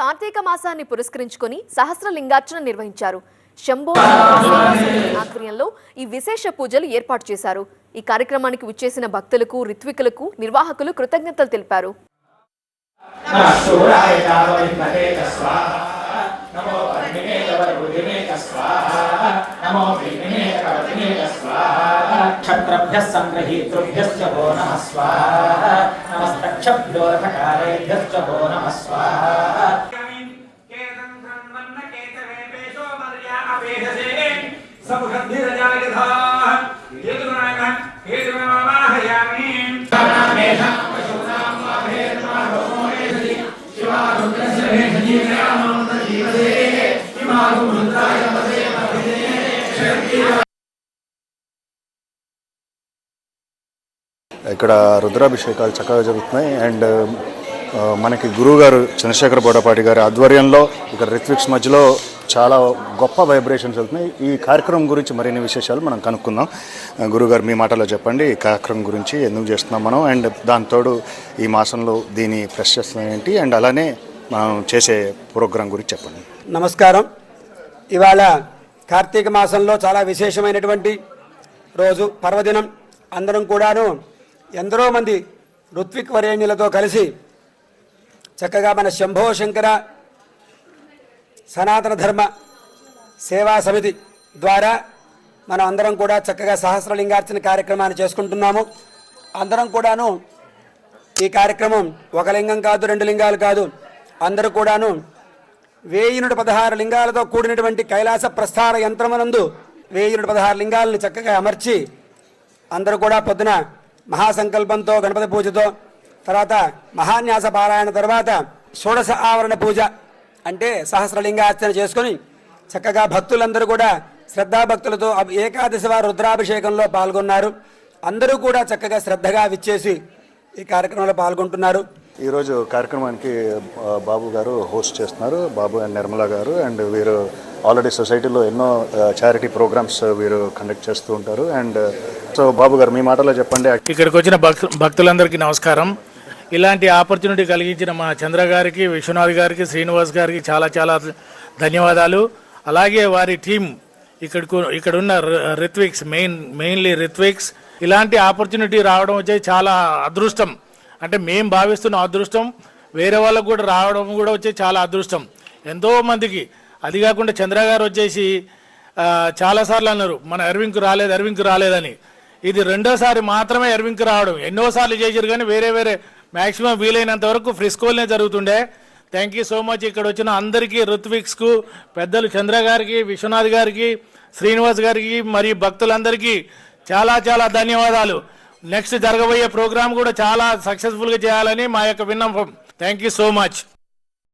కార్తీక మాసాన్ని పురస్కరించుకొని సహస్రలింగార్చన నిర్వహించారు. శంభో ఆధ్వర్యంలో ఈ విశేష పూజలు ఏర్పాటు చేశారు. ఈ కార్యక్రమానికి విచ్చేసిన భక్తులకు రిత్వికులకు నిర్వాహకులు కృతజ్ఞతలు తెలిపారు. नमो क्षत्रभ्यः सङ्ग्रहीतृभ्यश्च भो नमः स्वाहा नमस्तक्षभ्योऽर्थकारेभ्यश्च भो नमः ఇక్కడ రుద్రాభిషేకాలు చక్కగా జరుగుతున్నాయి. అండ్ మనకి గురువు గారు చంద్రశేఖర బోడపాటి గారి ఆధ్వర్యంలో ఇక్కడ రిత్విక్స్ మధ్యలో చాలా గొప్ప వైబ్రేషన్స్ వెళ్తున్నాయి. ఈ కార్యక్రమం గురించి మరిన్ని విశేషాలు మనం కనుక్కుందాం. గురుగారు మీ మాటలో చెప్పండి ఈ కార్యక్రమం గురించి ఎందుకు చేస్తున్నాం మనం? అండ్ దానితోడు ఈ మాసంలో దీని ప్రశస్తం ఏంటి? అండ్ అలానే మనం చేసే ప్రోగ్రాం గురించి చెప్పండి. నమస్కారం. ఇవాళ కార్తీక మాసంలో చాలా విశేషమైనటువంటి రోజు పర్వదినం. అందరం కూడాను ఎందరో మంది ఋత్విక్ వరేణ్యులతో కలిసి చక్కగా మన శంభో శంకర సనాతన ధర్మ సేవా సమితి ద్వారా మనం అందరం కూడా చక్కగా సహస్రలింగార్చన కార్యక్రమాన్ని చేసుకుంటున్నాము. అందరం కూడాను ఈ కార్యక్రమం ఒక లింగం కాదు రెండు లింగాలు కాదు. అందరూ కూడాను వేయి నుండి పదహారు లింగాలతో కూడినటువంటి కైలాస ప్రస్థాన యంత్రమునందు వేయి నుండి పదహారు లింగాలను చక్కగా అమర్చి అందరూ కూడా పొద్దున మహాసంకల్పంతో గణపతి పూజతో తర్వాత మహాన్యాస పారాయణ తర్వాత షోడశ ఆవరణ పూజ అంటే సహస్రలింగార్చన చేసుకొని చక్కగా భక్తులందరూ కూడా శ్రద్ధాభక్తులతో ఏకాదశి వారు రుద్రాభిషేకంలో పాల్గొన్నారు. అందరూ కూడా చక్కగా శ్రద్ధగా విచ్చేసి ఈ కార్యక్రమంలో పాల్గొంటున్నారు. ఈరోజు కార్యక్రమానికి బాబు గారు హోస్ట్ చేస్తున్నారు. బాబు అండ్ నిర్మల గారు అండ్ వీరు ఆల్రెడీ సొసైటీలో ఎన్నో చారిటీ ప్రోగ్రామ్స్ వీరు కండక్ట్ చేస్తూ ఉంటారు. అండ్ సో బాబు గారు మీ మాటలో చెప్పండి. ఇక్కడికి వచ్చిన భక్తు భక్తులందరికీ నమస్కారం. ఇలాంటి ఆపర్చునిటీ కలిగించిన మా చంద్ర గారికి విశ్వనాథ్ గారికి శ్రీనివాస్ గారికి చాలా చాలా ధన్యవాదాలు. అలాగే వారి టీం ఇక్కడకు ఇక్కడ ఉన్న రిత్విక్స్ మెయిన్ మెయిన్లీ రిత్విక్స్ ఇలాంటి ఆపర్చునిటీ రావడం వచ్చే చాలా అదృష్టం. అంటే మేం భావిస్తున్న అదృష్టం వేరే వాళ్ళకు కూడా రావడం కూడా వచ్చే చాలా అదృష్టం. ఎంతో మందికి అది కాకుండా చంద్ర గారు వచ్చేసి చాలాసార్లు అన్నారు మన అరవింద్కు రాలేదు అరవింద్కు రాలేదని. ఇది రెండోసారి మాత్రమే అరవింద్కి రావడం. ఎన్నోసార్లు చేశారు కానీ వేరే వేరే మ్యాక్సిమం వీలైనంత వరకు ఫ్రిస్కోల్నే జరుగుతుండే. థ్యాంక్ యూ సో మచ్ ఇక్కడ వచ్చిన అందరికీ ఋత్విక్స్కు పెద్దలు చంద్ర గారికి విశ్వనాథ్ గారికి శ్రీనివాస్ గారికి మరియు భక్తులందరికీ చాలా చాలా ధన్యవాదాలు. నెక్స్ట్ జరగబోయే ప్రోగ్రామ్ కూడా చాలా సక్సెస్ఫుల్గా చేయాలని మా యొక్క విన్నపం. Thank you so much